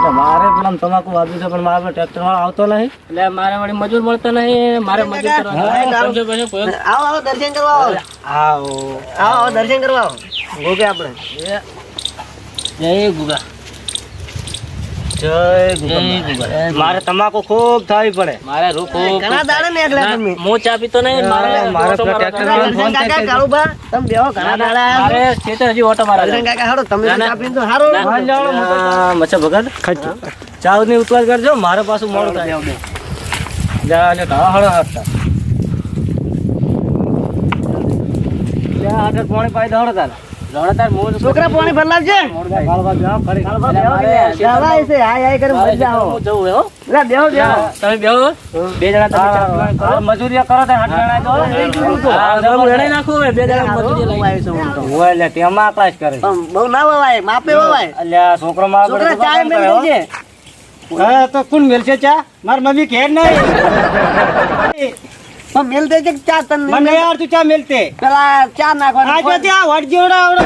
પણ મારે પેલા તમાકુ વાગ્યું છે પણ મારે ટ્રેક્ટર આવતો નહીં એટલે મારે વળી મજૂર મળતો નહીં મારે મજૂર જય ગુગા. જય મારે તમાકુ ખૂબ થવી પડે. મારે રૂ ખૂબ ઘણા દાડા ને એકલા તમે. હું ચા પીતો નહીં મારે મારે ઓટો પેલા મારવા ટ્રેક્ટર જવાનું. ફોન દર્શન કાકા કાળુબા તમે બેહો ઘણા દાડા. મારે ખેતર હજી ઓટો મારા. કાકા હાડો તમે ના, ના. તો હારું. મચ્છા ભગત. ચા ની ઉત્પાદ કરજો મારે પાછું મોડું થાય. જા લે આગળ પાણી પાઈ દોડો તાર. લડતાર મોજ છોકરા પાણી બે જણા ચા મજૂરી કરો તેમાં કરે બહુ ના વવાય માપે વવાય અલ્યા છોકરો માં છોકરા મેલ દેજે તો કોણ મેલશે ચા મારી મમ્મી ઘેર નહીં પણ મેલ દેજે કે ચા તન મને યાર તું ચા મેલતે. પેલા ચા નાખવાની આ જો ત્યાં વડજોડા આવડો.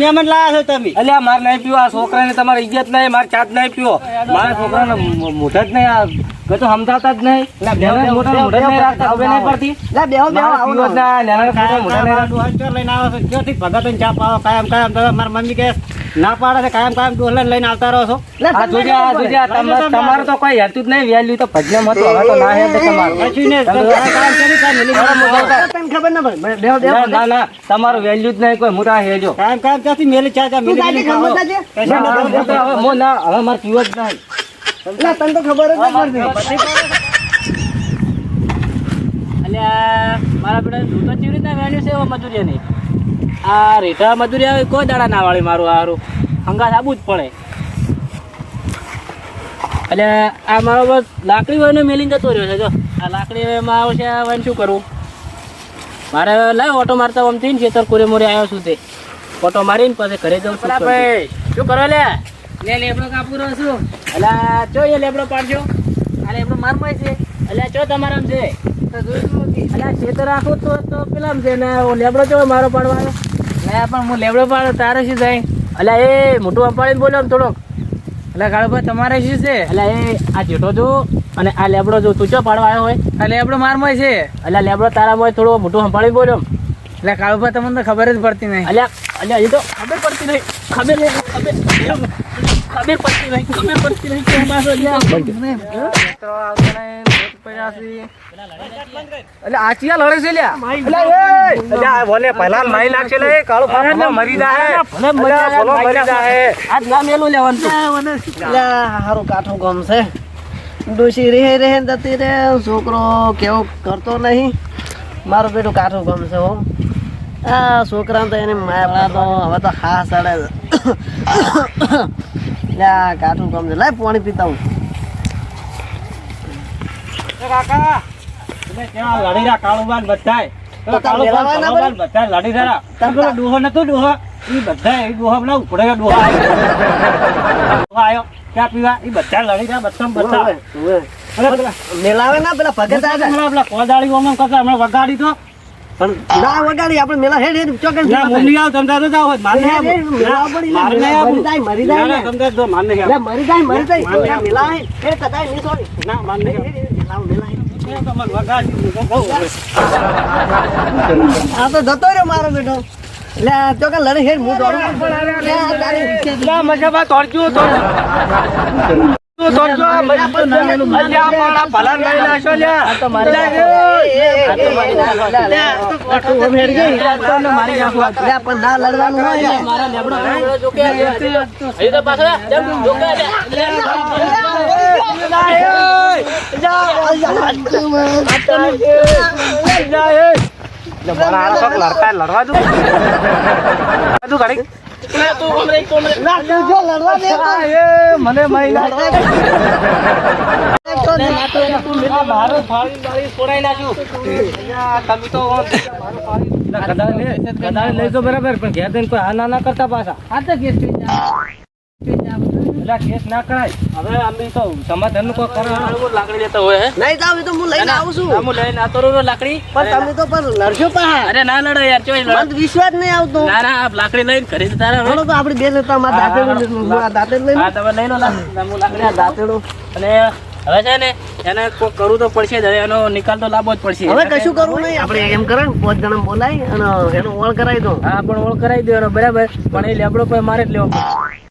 મહેમાન લાયા છો તમે? અલ્યા માર નહીં પીવા આ છોકરાને તમારી ઇજ્જત નહીં માર જ નહીં પીવો. મારા છોકરાને મોઢા જ નહીં આ કઈ તો સમજાવતા જ નહીં મહેમાન મોઢા મોઢા નહીં રાખતા ખબર નહીં પડતી લે બેહો બેહો મારા આવો જ ના, નાના મોટા મોઢા નહીં રાખતા. ના પાડે છે કાયમ કાયમ ડોલર લઈને આવતા રહો છો લે આ જોજા જોજા તમારું તો કોઈ હેતું જ નહીં વેલ્યુ તો ભજ્યમ હતું હવે તો ના હેત તમારું તમે તો કાયમ કરી કામ મિલી મારા મોઢા તને ખબર ના પડે બેહો બેહો ના ના તમારું વેલ્યુ જ નહીં કોઈ મોટા હેજો કાયમ કાયમ ત્યાંથી મેલી ચા ચા છે ના, હવે મો ના હવે મારે પીવો જ નહીં લે તને તો ખબર જ નથી અલ્યા મારા બેટા દૂધ તો કેવી રીતના વેણ્યું છે એવો મજૂરી નહીં આ રેઠા મજૂરી આવે કોઈ દાડા ના વાળી મારું હારું હંગાત આબુ જ પડે એટલે આ મારો બસ લાકડી હોય ને મેલીને જતો રહ્યો છે જો આ લાકડી એમાં આવશે હવે શું કરવું મારે લાવ ઓટો મારતા આમ થઈને ખેતર કોરે મોરે આવ્યો છું તે ઓટો મારીને પછી ઘરે જવું છું ભાઈ શું કરો લે લે લેબડો કાપુ રહ્યો છું અલ્યા ચો એ લેબડો પાડજો? આ લેબડો મારમાય છે. અલ્યા ચો તમારામ છે? અલ્યા ખેતર આખું તો તો પેલામ છે. ને ઓ લેબડો ચો મારો પાડવાનો? લે પણ હું લેબડો પાડો તારે શું થાય? અલ્યા એ મોટું અપાડીને આમ થોડોક. એટલે કાળુભાઈ તમારે શું છે? એટલે એ આ જેઠો જો અને આ લેબડો જો તું ચો પાડવા આવ્યો હોય? આ લેબડો મારમાય છે. એટલે લેબડો તારા હોય થોડો મોટું સંભાળી બોલ્યો એટલે કાળુભાઈ તમને તો ખબર જ પડતી નહીં. અલ્યા અલ્યા એ તો ખબર પડતી નહીં. ખબર નહીં ખબર. ખબર પડતી નહીં ખબર પડતી નહીં કેમ પાછો એટલે આચિયા લડે છે લ્યા. બોલે પહેલા મારી નાખશે લે કાળો ફાફડો મરી જાય ભલે મરી જાય, બોલો મરી જાય આજ ના મેલું લેવાનું લે હારું કાઠું ગમ છે ડોશી રહે રહે જતી રે છોકરો કેવો કરતો નહીં. મારું બેટું કાઠું ગમ છે હો. આ છોકરા તો એને માયા તો હવે તો હા સડે લે આ કાઠું ગમ છે. લાય પાણી પીતા હું. કાકા તમે ત્યાં લડી કાળુબાન બધાય. પેલા તો તમે કાળુબાન, મેળાવા ના કાળુબાન બધાય લડી તમે ડોહો નતો ડોહો ઈ બધા એ ડોહો ના ઉપડે ડોહો આયો ચા પીવા. ઈ બધા લડી રહ્યા બધા બધા. મેલાવે ના પેલા ભગત આવે હમણાં પેલા હમણાં વગાડી તો. પણ ના વગાડી આપણે મેલા હેડ હેડ ચોકન ના આવ તો જાવ માર આવું. આવું. જાય મરી જાય ના, ના, ને. તો માર નહીં લે, આવું. મરી જાય મરી જાય મેલા હે હેડ કદાય નહીં સોરી ના, માર નહીં આવું. હેડ, હેડ, મેલાવ, મેલા તો તો. આ તો જતો રહ્યો મારો બેટો લે આ ચોકન લડે હેડ હું દોડું ના, તોડજો, લડવા દઉં. લડવા દઉં ઘડીક. તું તું તો. આ મને મહી લાગે. તો આ મારો ફાળી બાળી છોડાઈ નાખ્યું. અલ્યા, તમે તો મારો ફાળી- ના, ગધાડે લે- ગધાડે લઈ જાઓ બરાબર પણ ઘેર કોઈ હા ના કરતા પાછા આ તો કેસ ના કરાય. હવે અમે તો સમાધાનનું કોઈ કરો લાકડી લેતા હોય નહીં જાવ એ તો હું લઈને આવું છું. હું લઈને આતો રહ્યો લાકડી. પણ તમે તો પણ લડશો પા અરે ના લડો યાર ચોઈ લડો. મને વિશ્વાસ નહીં આવતો. ના ના આ લાકડી લઈને ઘરે જતા રહો ચલો તો આપણે બે લેતા મારા દાંતેડું આ દાંતેડું લઈને હા તમે લઈ લો હું લાકડી આ દાંતેડું. અને હવે છે ને એને કોઈ કરવું તો પડશે જ. એનો નિકાલ તો લાવવો જ પડશે. હવે કશું કરવું નહીં. આપણે એમ કરે ને પાંચ જણા બોલાય અને એનો ઓળ કરાવી દો હા પણ ઓળ કરાવી દો બરાબર. પણ એ લેબડો કોઈ મારે જ લેવો પડે.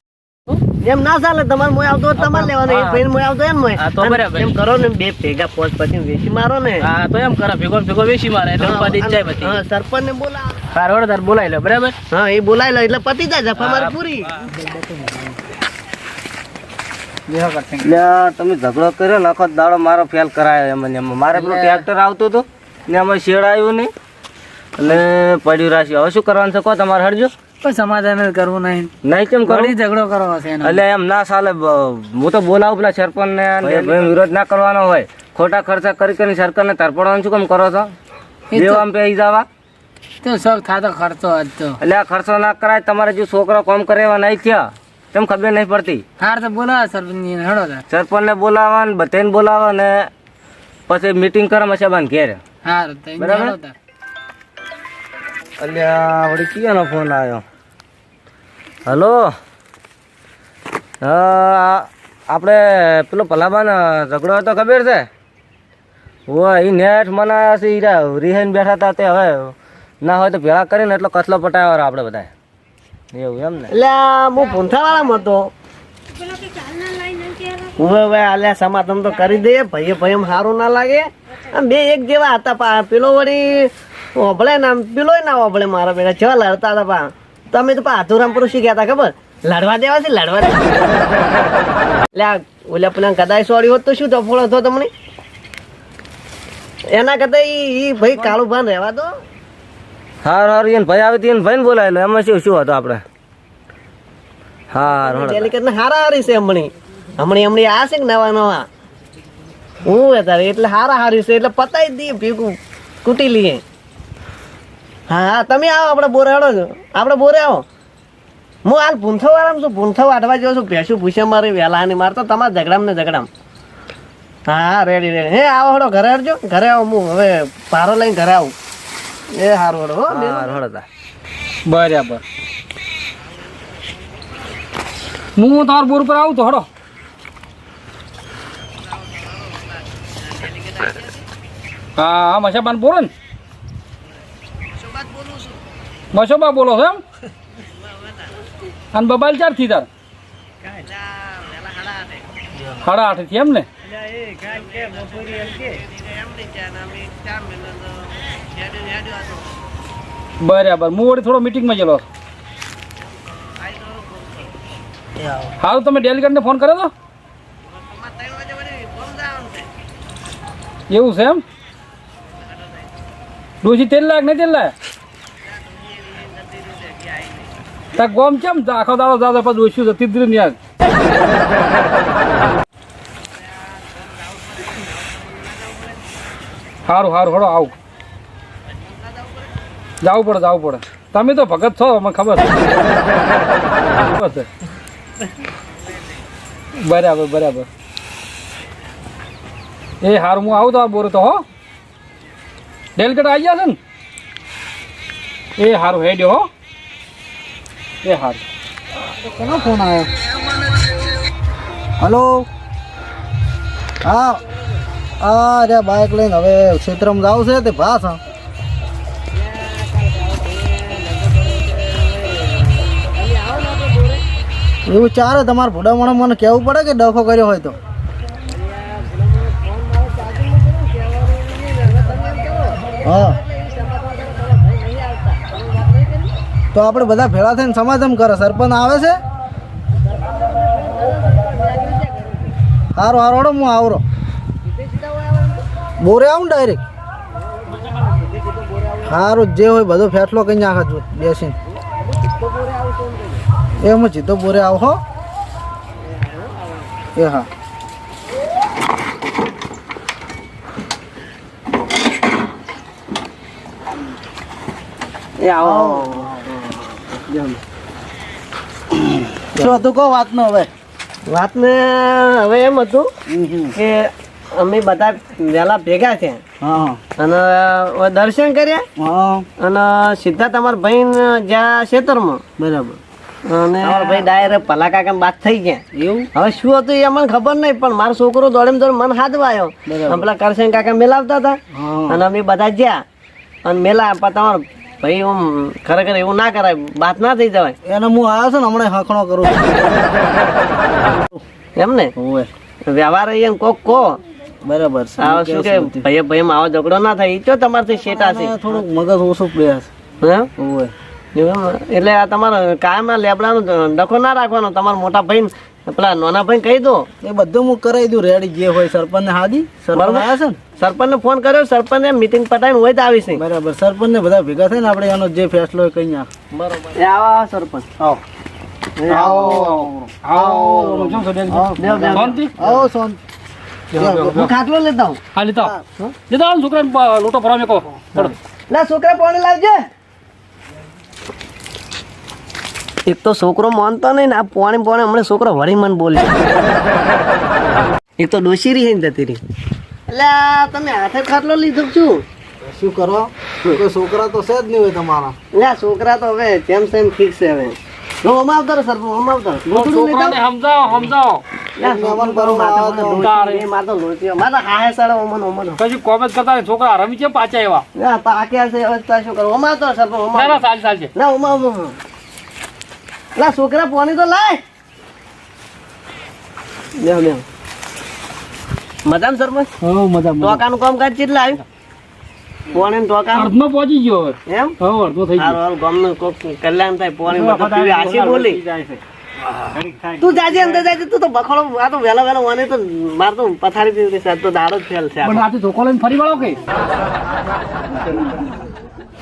એમ ના ચાલે તમારે મોય આવતો તમારે લેવાનો. એક ભાઈ મોય આવતો એમ મોય. તો બરાબર. એમ કરો ને બે ભેગા પોચ પછી વેચી મારો ને. હા તો એમ કરો ભેગો ભેગો વેચી મારે એટલે પતી જાય પછી. હા સરપંચ ને બોલા સારું હેડો તાર બોલાવી લો બરાબર? હા એ બોલાઈ લો એટલે પતી જાય જફા મારી પૂરી. તમે ઝઘડો કર્યો ને દાડો મારો ફેલ કરાયો એમ ને એમ. મારે પેલું ટ્રેક્ટર આવતું હતું ને એમાં શેડ આવ્યું નહીં. અને પડ્યું રાખ્યું હવે શું કરવાનું છે કહો તમારે હરજો. કોઈ સમાધાન કરવું નહીં. નહીં કેમ કરો ઝઘડો કરો છે એટલે એમ ના ચાલે હું તો બોલાવું પેલા સરપંચ ને વિરોધ ના કરવાનો હોય. ખોટા ખર્ચા કરી કરીને સરકાર ને તરપડવાનું શું કેમ કરો છો? દેવ પે જવા. તો થાતો ખર્ચો એટલે આ ખર્ચો ના કરાય તમારે જે છોકરો કોમ કરે એવા નહીં થયા. તેમ ખબર નહીં પડતી. હાર તો બોલાવે સરપંચ હેડો તાર સરપંચ ને બોલાવવા ને બધાને બોલાવા ને પછી મીટિંગ કરે મસાબાન ઘેર. હાર બરાબર? હેડો અલ્યા વળી કયાનો ફોન આવ્યો. હલો? આપણે પેલો પલાબાન ઝઘડો હતો ખબર છે? ઓ એ નેઠ મને રિહાઈન બેઠા હતા તે હવે. ના હોય તો ભેળા કરીને એટલો કચલો પટાયો આપણે બધા એવું એમ ને? એટલે હું પૂંથા વાળામાં હતો. હવે હવે આલ્યા સમાધાન તો કરી દે ભાઈ ભાઈ એમ સારું ના લાગે. આમ બે એક જેવા હતા, પા, પેલો વળી, ઓભળે ના પેલો ના ઓભળે મારા બેટા જેવા લડતા હતા પા. તમે તો પા હાથુરામ પુરુષ ગયા હતા ખબર? લડવા દેવા છે લડવા એટલે ઓલા પેલા કદાચ સોરી હોત તો શું તફોડો હતો તમને? એના કરતા ઈ ભાઈ કાળું ભાન રહેવા દો. હાર હાર એને ભાઈ આવી એને ભાઈ બોલાવેલો એમાં શું શું હતું આપણે હાર હળો ડેલિકેટ ને હારા હારી છે હમણી. હમણી હમણી આ છે કે નવા નવા? હું તારે એટલે હારા હારી છે એટલે પતાવી દઈએ ભેગું કૂટી લઈએ. હા હા તમે આવો આપણે બોરે હડો છો. આપણે બોરે આવો. હું હાલ ભૂંથો વાળામાં છું ભૂંથો વાટવા જાઉં છું ભેંસું ભૂસે મારી વહેલા ને મારતો તમારા ઝઘડામ ને ઝઘડામ. હા હા રેડી રેડી હે આવો હડો ઘરે હડજો ઘરે આવો હું હવે ભારો લઈને ઘરે આવું. એ સારું હડો હો હાર હળો તા. બરાબર. હું તમારા બોર પર આવું તો હડો. હા હા મશાબાન બોલો ને. મશોબા બોલો છો એમ? અને બબાલ ચારથી તાર? સાડા આઠથી એમ ને? બરાબર. હું વળી થોડો મિટિંગમાં ગયેલો હારું તમે ડેલિગેટને ફોન કર્યો તો એવું છે એમ? ડોસી તેલ લાખ નહીં તેલ લાખ તા ગોમ કેમ આખો દાડો દાદા પછી ઓછું જતી જ યાર. સારું સારું હળો, આવું. જવું પડે જવું પડે. તમે તો ભગત છો, મને ખબર છે. બરાબર બરાબર. એ હારું, હું આવું તો બોર તો, હો. ડેલકટ આવી ગયા ને? એ હારું, હેડ્યો, હો. એ હારું. કોનો ફોન આવ્યો? હલો? હા. હા અરે બાઇક લઈને. હવે ક્ષેત્રમાં જાવ છે તે ભાસ હા એવું ચાલે તમારે ભૂડામણ મને કહેવું પડે કે ડખો કર્યો હોય તો? હા. તો આપણે બધા ભેળા થઈને સમાધાન કરે. સરપંચ આવે છે? સારું સારું હડો હું આવરો. બોરે આવું ડાયરેક્ટ સારું જે હોય બધો ફેસલો કઈ નાખે છું બેસીને. એ હું જીતો બોરે આવો હો. એ હા. એ આવો. શું હતું કહો વાતનો હવે. વાતને હવે એમ હતું કે અમે બધા વહેલા ભેગા છે અને દર્શન કર્યા. અને સીધા તમારા ભાઈ જ્યાં ખેતરમાં બરાબર. અને તમારા ભાઈ ડાયરેક્ટ પલા કાકા વાત થઈ ગયા. એવું? હવે શું હતું એ મને ખબર નહીં પણ મારો છોકરો દોડે દોડે મન હાથવા આવ્યો. પેલા કરશન કાકા મેલાવતા હતા. અને અમે બધા ગયા. અને મેલા તમારો ભાઈ આમ ખરેખર એવું ના કરાય વાત ના થઈ જવાય. એને હું આવ્યો છું ને હમણાં હખણો કરું એમ ને? વ્યવહાર અહીંયા કોક કો બરાબર શું કે ભાઈ ભાઈ આવો ઝઘડો ના થાય ચો તમારથી શેટા છે. થોડુંક મગજ ઓછું પ્રયાસ હે? એટલે આ તમારે કાયમ લેબડાનો ડખો ના રાખવાનો તમારા મોટા ભાઈ પેલા નોના ભાઈ કહી દો. એ બધું હું કરાવી દઉં રેડી જે હોય સરપંચ ને હાજી સરપંચ આવ્યા છે ને? સરપંચને ફોન કર્યો સરપંચને મીટિંગ પટાઈને હોય તો આવીશ છે બરાબર સરપંચ ને બધા ભેગા થઈને આપણે એનો જે ફેસલો હોય કઈ નાખ બરોબર. એ આવો સરપંચ. આવો. આવો. આવો આવો સોન હું ખાટલો લેતા હું હા. લીધો લીધો છોકરાને લોટો ભરાવ મેકો પડો. છોકરા પાણી લાવજે. એક તો છોકરો માનતો નહીં ને આ પોણી પોણે હમણાં છોકરો વળી મન બોલે. એક તો ડોસી રહી ને જતી રહી એટલે તમે હાથે ખાટલો લીધો છું શું? કરો? છોકરા તો છે જ નહીં હોય તમારા. આ છોકરા તો હવે જેમ સેમ ઠીક છે હવે. અમાવતર સર અમાવતર? છોકરાને સમજાવો સમજાવો. છોકરો રમી છે પાછા એવા. પાક્યા છે શું કરવું? સર ના અમાવતર. ના ચાલ ચાલ છે ના ઉમા ઉમા ઉમા. લા છોકરા પોણી તો લાય. બેહો બેહો. મજામ સરપંચ? હો મજા ટોકાનું કામ કાજ કેટલા આવ્યું? પોણી ટોકા અર્ધમાં પહોંચી ગયો એમ? હો અર્ધો થઈ ગયો. હાલ ગામનું કોક કલ્યાણ થાય પોણી બધું પીવે. આશી બોલી. તું જાજે અંદર જાજે તું તો બખડો આ તો વેલા વેલા વાને તો માર તો પથારી પીવી સાહેબ તો દાડો જ ફેલ છે આ તો. પણ ધોકો લઈને ફરી વળો કે?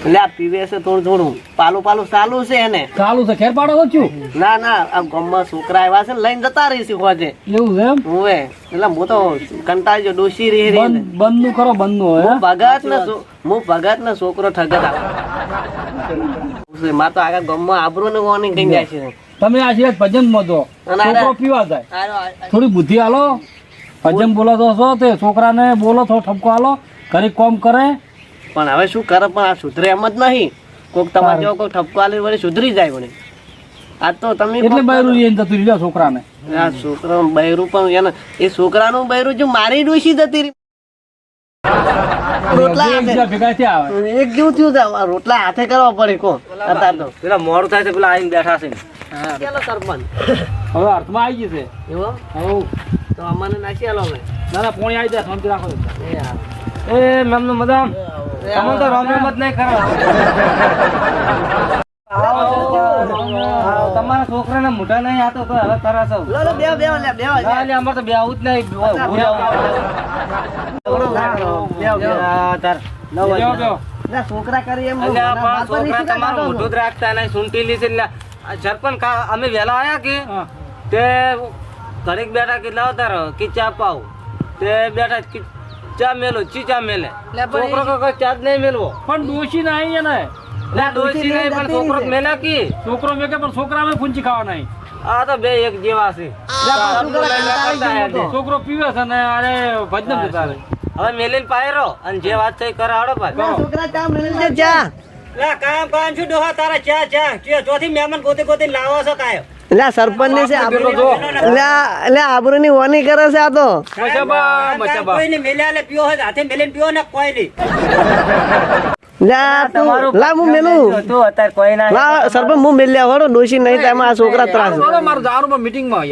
એટલે આ પીવે છે થોડું થોડું. પાલું પાલું ચાલુ છે એને. ચાલુ છે. ખેર પાડો છું? ના ના આ ગામમાં છોકરા આવ્યા છે ને લઈને જતા રહીશ હોજે. એવું છે એમ? હોવે એટલે હું તો કંટાળી ડોસી રહી રહી બંધ બંધનું. કરો બંધનું હોય ભગત ને હું ભગત ને છોકરો ઠગત આવે. માર તો આગળ ગામમાં આબરૂ ને warning કઈ જાય છે. તમે આ ભજનમાં છોકરો પીવા જાય. થોડી બુદ્ધિ હાલો. ભજન બોલો તો છો તે છોકરાને બોલો થોડો ઠપકો આલો ઘરે કોમ કરે. પણ હવે શું કરે પણ આ સુધરે એમ જ નહીં. કોક તમારે જેવો કોક ઠપકો આલી વળી સુધરી જાય વળી. આ તો તમે એટલે બૈરું રહીને જતું રહ્યો છોકરાને. આ છોકરો બૈરું પણ એને એ છોકરાનું બૈરું જો મારી ડોસી જતી રહી. રોટલા એક જેવું થયું છે રોટલા હાથે કરવા પડે કો અત્યારે તો. પેલા મોડું થાય છે પેલા આવીને બેઠા છે ચાલો સરપંચ. હવે અર્થમાં આવી ગયું છે. એવો? હવ તો અમને નાખી આલો અમે. ના ના પોણી આવી જાય શાંતિ રાખો. એ હા. એ મેમનું મદામ તમે તો રોમ રોમ જ નહીં કરો તમારા છોકરાને મોઢા નહીં આતો તો હવે ના, લે, અમારે તો બે આવું જ નહીં. તાર. ના છોકરા કરી એમ ના, છોકરા તમારું મોઢું જ રાખતા નહીં સૂંટીલી છે. સરપંચ અમે વહેલા આયા કે? તે ઘડીક બેઠા કેટલા હતા તારો કે ચા પાવ તે બેઠા ચા મેલો ચી ચા મેલે? છોકરો કો કોઈ ચા જ નહીં મેલવો. પણ ડોશી ના આવી ને લે ડોસી નહીં પણ છોકરો મેલા કી? છોકરો મેકે પણ છોકરા મે ફૂંચી ખાવા નહીં આ તો બે એક જેવા છે. છે. છોકરો પીવે છે ને અરે ભજન જતા રહે. હવે મેલીને પાયરો અને જે વાત થઈ કરાડો હાડો ના, પાછો છોકરા ચા મેલી જા. લે કામ કામ છું ડોહા તારા ચા ચા. ચા ચોથી મહેમાન ગોતે ગોતે લાવો છો કાયો એટલે સરપંચની છે આબરૂ એટલે આ- એટલે આબરૂ ની વાની કરે છે આ તો. મચાબા મચાબા. કોઈ ને મેલ્યા લે પીવો હોય હાથે મેલીને પીવો ને કોઈ નહીં. લે આ તું લા હું મેલું. તું અત્યારે કોઈ ના લા સરપંચ હું મેલ્યા વાળો ડોશી નહીં થાય આ છોકરા ત્રાસ.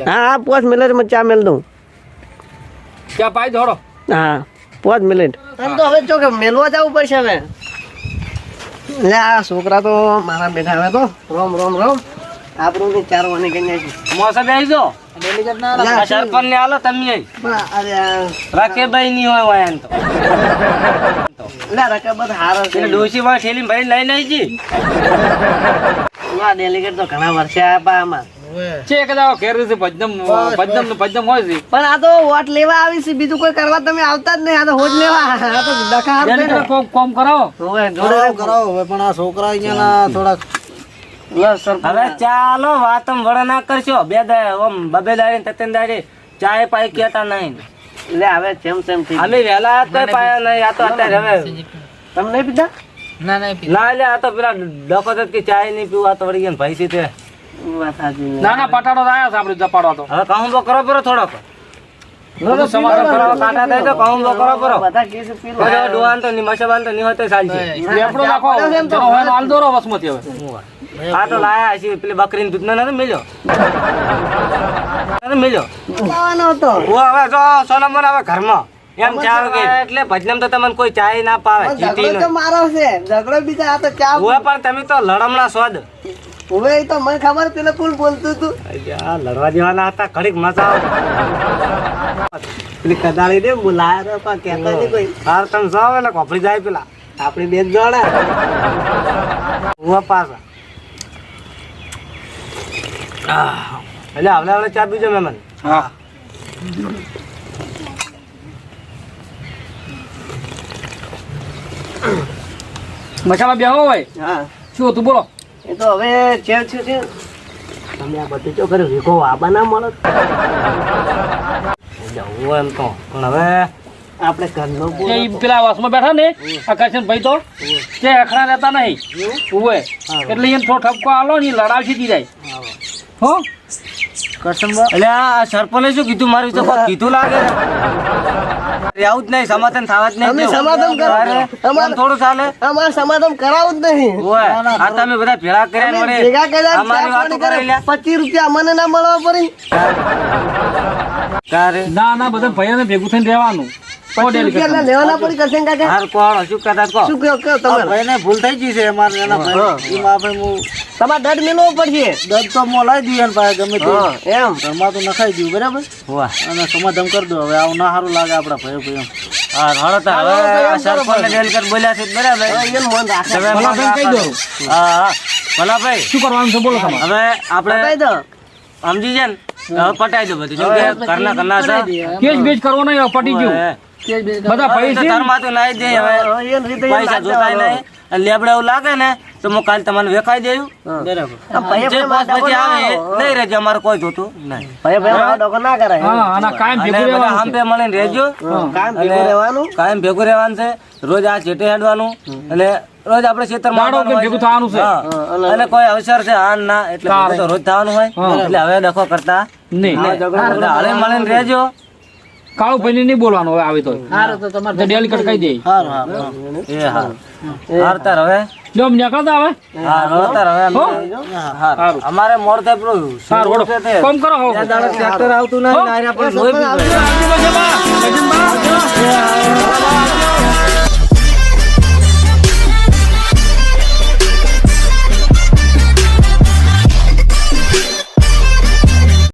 હા હા પાંચ મિનિટ ચા મેલ દઉં. ક્યાં પાઈ દોડો હા પાંચ મિનિટ તો હવે જો કે મેલવા જવું પડશે હવે. લે આ છોકરા તો મારા બેઠા હવે તો. રોમ રોમ રોમ. આપણું ની ચાર વાને કઈ નાખી મોસા આવી જો સરપંચ ને આલો તમે પણ આ રાકેભાઈ ની હોય હોય તો. લે રકબત હારો છે. એટલે ડોસી માં થેલી ભરી લઈને આવી જી. આ ડેલિગેટ તો ઘણા વર્ષે આપ્યા આમાં. ચેક દાવ ઘેર છે ભજનમ ભજનમ ભજનમ હોય છે. પણ આ તો વોટ લેવા આવી છે બીજું કોઈ કરવા તમે આવતા જ નહીં આ તો હોજ લેવા. આ તો ડખા. કોમ કરાવો. હોવે, કરાવો હવે પણ આ છોકરા અહીંયા સરપંચ હવે ચાલો વાતમ વડા ના કરશો. બે ઓમ બબે દાડી ને તતન દાડી ચાય પાઈ કેતા નહીં. લે હવે જેમ તેમ થઈ અમે વેલા હતા તોય પાયા નહીં આ તો અત્યારે હવે તમે નહીં પીધા? ના લે આ તો પેલા ડકો તો કે ચાય નહીં પીવા તો વળી ગયા ભાઈ સીતે તે. ના ના પટાડો તો આયા છે આપણે જપાડો તો. હવે કામ તો કરો પેલો થોડોક. સમાધાન કરો કાંટા થાય તો કહું તો કરો. પરો બધા કેસ પી લો. હવે ડોહાન તો નિમશે બાન તો નહીં હોતે ચાલશે. લેપડો નાખો. હોય. એનો હાલ દોરો વસમતી હવે. આ તો લાયા છે પેલી બકરીને દૂધ ના મળ્યો નથી મળ્યો લાવવાનો હતો. હું હવે જો સોનમન હવે ઘરમાં. એમ ચા કે એટલે ભજનમ તો તમને કોઈ ચાય ના પાવે જીતી તો મારો છે. ઝઘડો બીજા આ તો ચા હોય પણ તમે તો લડમણા સ્વાદ એ તો મને ખબર પેલે કોણ બોલતું હતું. આ લડવા જેવાના હતા ઘડીક મજા આવે. પેલી કદાળી ને બોલાયા પણ કહેતા નહીં કોઈ. હાર તમે જાઓ એટલે કોપડી જાય પેલા. આપણી બેન જોડે. હું પાછા. એટલે હવે હવે ચા પીજો મેમન હા. મસાલા બેહો હોય હા. શું હતું બોલો. એ તો હવે ચેર છે છે તમે આ બધું જો કરે વીઘો ના મળે. એટલે એમ તો પણ હવે આપણે ઘરનો પેલા વાસમાં બેઠા ને આકાશન ભાઈ તો તે અખડા રહેતા નહીં. ઉવે. એટલે એને થોડો ઠપકો આલો ને લડાવશી જાય. હો? એટલે આ સરપંચે શું કીધું? મારું તો કીધું લાગે આવું જ નહીં સમાધાન થવા જ નહીં સમાધાન થોડું ચાલે? અમારે સમાધાન કરાવું જ નહીં. આ તમે બધા ભેળા કર્યા મળે અમે વળી ભેગા કર્યા અમારી વાતો કરે પચીસ રૂપિયા મને ના મળવા પડી. તારે ના ના બધા ભાઈઓને ભેગું થઈને રહેવાનું. પચીસ રૂપિયા લેવાના પડી કરશે કાકા? હાર કોણ? શું કહેતા કહો શું કહો કહો તમારે? ભાઈને ભૂલ થઈ ગઈ છે અમારે એના ભાઈ. એમાં આપણે હું તમારે દંડ મેળવવો પડશે. દર્દ તો મોલાઈ દઈએ ભાઈ ગમે તે. એમ. ઘરમાં તો નખાઈ દઉં બરાબર? વાહ. અને સમાધાન કરી દો હવે આવું ના સારું લાગે આપણા ભાઈઓ ભાઈઓ. હા હળો તો હવે સરપંચને ડેલ કરી બોલ્યા છે બરાબર? એને મન રાખે. તમે ભલાભાઈ કહી દો. હા હા. ભલાભાઈ શું કરવાનું છે બોલો તમારે હવે આપણે કહી દો સમજી જાય ને? હવે પટાઈ દો બધું. જેમ કે ઘરના ઘરના છે કેસ બેચ કરવો નહીં પટી ગયું. બધા પૈસા તાર છે. નાઈ દે હવે. પૈસા જોતાય નહીં. એવું લાગે ને તો હું કાલે તમને વેખાઈ દેવું બરાબર. જે બોસ પછી આવે નહીં રહેજો અમારે કોઈ જોતું નહીં. ભાઈ ભાઈ ડોકો ના કરાય હા આના કાયમ ભેગું રહેવાનું હંપે મળીને રહેજો. કામ ભેગું રહેવાનું? કાયમ ભેગું રહેવાનું છે. રોજ આ ચેટે હેડવાનું. અને રોજ આપણે ખેતર ભેગું થવાનું છે. અને કોઈ અવસર છે આ ના એટલે તો રોજ થવાનું હોય. એટલે હવે ડખો કરતા નહીં. હળે મળીને રહેજો. કાળું ભાઈ નહીં બોલવાનું હવે આવે તો. તો ડેલી કટ કહી દે. અમારે મોડ થાય. કોમ કરો આવતું